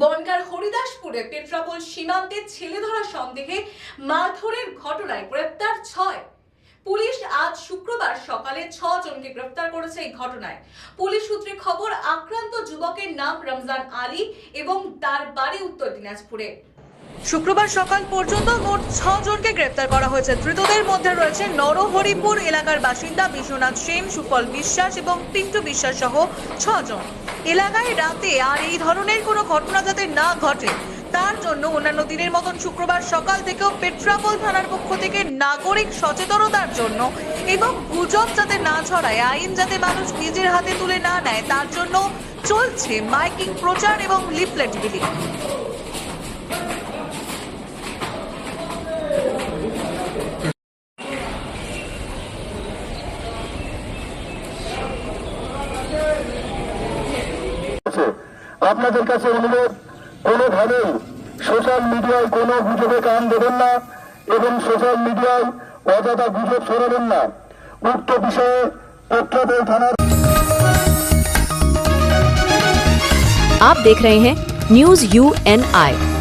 বনগার হরিদাসপুরে পেট্রাপোল সীমান্তে ছেলে ধরা সন্দেহে মারধরের ঘটনায় গ্রেপ্তার ছয়। পুলিশ আজ শুক্রবার সকালে ছ জনকে গ্রেফতার করেছে এই ঘটনায়। পুলিশ সূত্রে খবর, আক্রান্ত যুবকের নাম রমজান আলী এবং তার বাড়ি উত্তর দিনাজপুরে। শুক্রবার সকাল পর্যন্ত মোট জনকে গ্রেপ্তার করা হয়েছে। ধৃতদের মধ্যে রয়েছে নরহরিপুর এলাকার বাসিন্দা বিশ্বনাথ সেন, সুফল বিশ্বাস এবং পিন্টু বিশ্বাস সহ জন। এলাকায় রাতে আর এই ধরনের কোনো ঘটনা যাতে না ঘটে, তার জন্য অন্যান্য দিনের মতন শুক্রবার সকাল থেকেও পেট্রাপোল থানার পক্ষ থেকে নাগরিক সচেতনতার জন্য এবং গুজব যাতে না ছড়ায়, আইন যাতে মানুষ নিজের হাতে তুলে না নেয়, তার জন্য চলছে মাইকিং প্রচার এবং লিফলেট বিলি আপনাদের কাছে অনুরোধ কোনোভাবেই সোশ্যাল মিডিয়ায় কোনো গুজবে কান দেবেন না এবং সোশ্যাল মিডিয়ায় অযথা গুজব ছড়াবেন না উক্ত বিষয়ে পেট্রাপোল থানার आप देख रहे हैं न्यूज यू एन आई